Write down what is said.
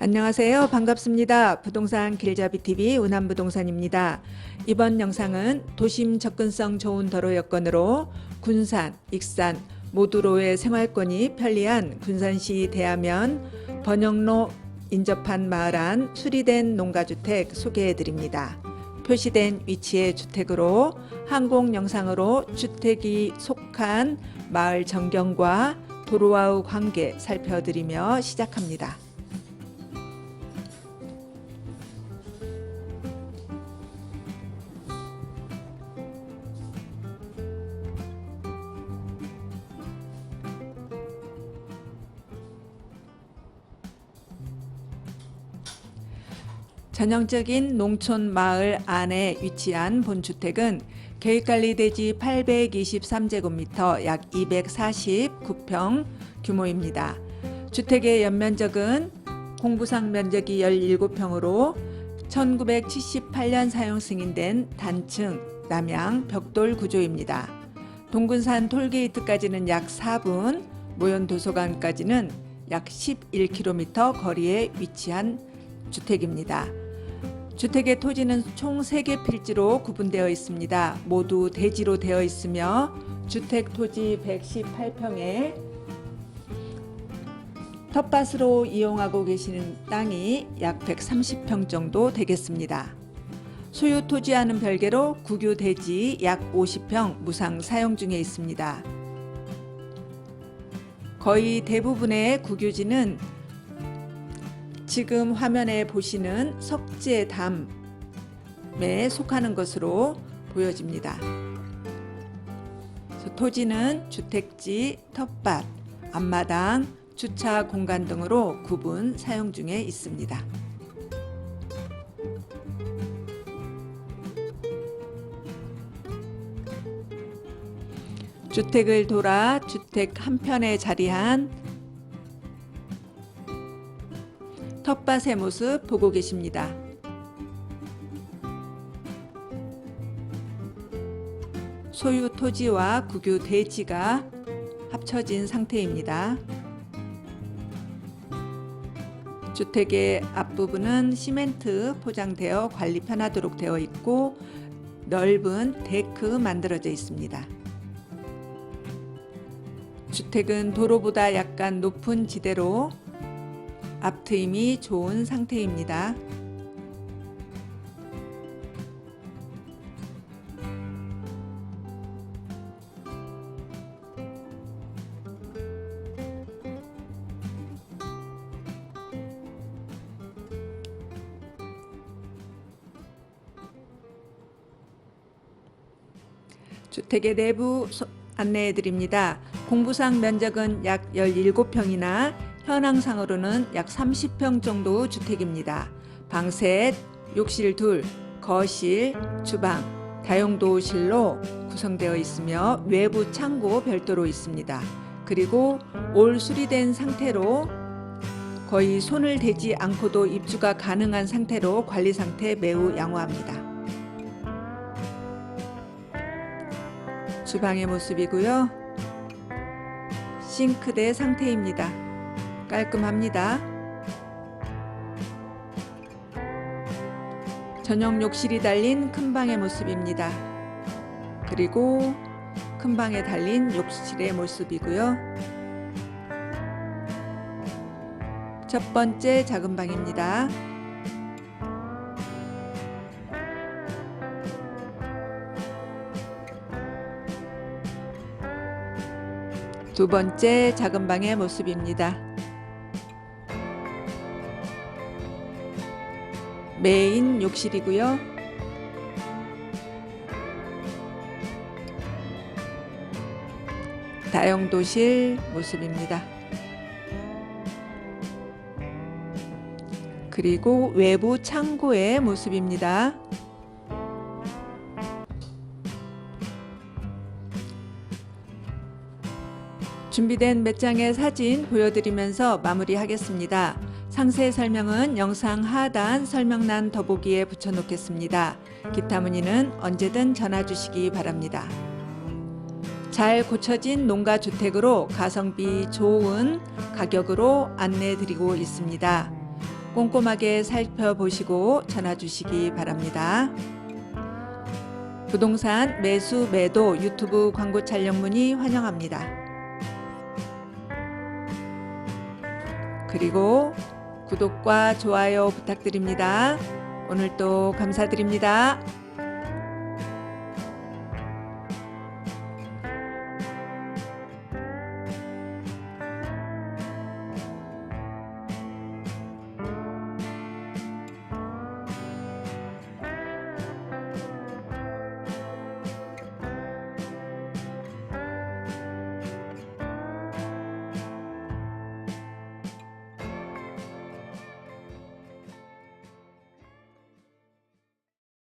안녕하세요. 반갑습니다. 부동산 길잡이 TV 운남부동산입니다. 이번 영상은 도심 접근성 좋은 도로 여건으로 군산, 익산 모두로의 생활권이 편리한 군산시 대하면 번영로 인접한 마을 안 수리된 농가주택 소개해 드립니다. 표시된 위치의 주택으로 항공 영상으로 주택이 속한 마을 전경과 도로와의 관계 살펴드리며 시작합니다. 전형적인 농촌 마을 안에 위치한 본주택은 계획관리대지 823제곱미터 약 249평 규모입니다. 주택의 연면적은 공부상 면적이 17평으로 1978년 사용 승인된 단층 남양 벽돌 구조입니다. 동군산 톨게이트까지는 약 4분, 모현 도서관까지는 약 11km 거리에 위치한 주택입니다. 주택의 토지는 총 3개 필지로 구분되어 있습니다. 모두 대지로 되어 있으며 주택 토지 118평에 텃밭으로 이용하고 계시는 땅이 약 130평 정도 되겠습니다. 소유 토지와는 별개로 국유 대지 약 50평 무상 사용 중에 있습니다. 거의 대부분의 국유지는 지금 화면에 보시는 석재담에 속하는 것으로 보여집니다. 토지는 주택지, 텃밭, 앞마당, 주차 공간 등으로 구분 사용 중에 있습니다. 주택을 돌아 주택 한편에 자리한 텃밭의 모습 보고 계십니다. 소유 토지와 국유 대지가 합쳐진 상태입니다. 주택의 앞부분은 시멘트 포장되어 관리 편하도록 되어 있고 넓은 데크 만들어져 있습니다. 주택은 도로보다 약간 높은 지대로 앞트임이 좋은 상태입니다. 주택의 내부 소- 안내해 드립니다. 공부상 면적은 약 17평이나 현황상으로는 약 30평 정도 주택입니다. 방 셋, 욕실 둘, 거실, 주방, 다용도실로 구성되어 있으며 외부 창고 별도로 있습니다. 그리고 올 수리된 상태로 거의 손을 대지 않고도 입주가 가능한 상태로 관리 상태 매우 양호합니다. 주방의 모습이고요. 싱크대 상태입니다. 깔끔합니다. 전용 욕실이 달린 큰 방의 모습입니다. 그리고 큰 방에 달린 욕실의 모습이고요. 첫 번째 작은 방입니다. 두 번째 작은 방의 모습입니다. 메인 욕실이고요. 다용도실 모습입니다. 그리고 외부 창고의 모습입니다. 준비된 몇 장의 사진 보여드리면서 마무리하겠습니다. 상세 설명은 영상 하단 설명란 더보기에 붙여놓겠습니다. 기타 문의는 언제든 전화 주시기 바랍니다. 잘 고쳐진 농가 주택으로 가성비 좋은 가격으로 안내 드리고 있습니다. 꼼꼼하게 살펴보시고 전화 주시기 바랍니다. 부동산 매수 매도 유튜브 광고 촬영 문의 환영합니다. 그리고 구독과 좋아요 부탁드립니다. 오늘도 감사드립니다.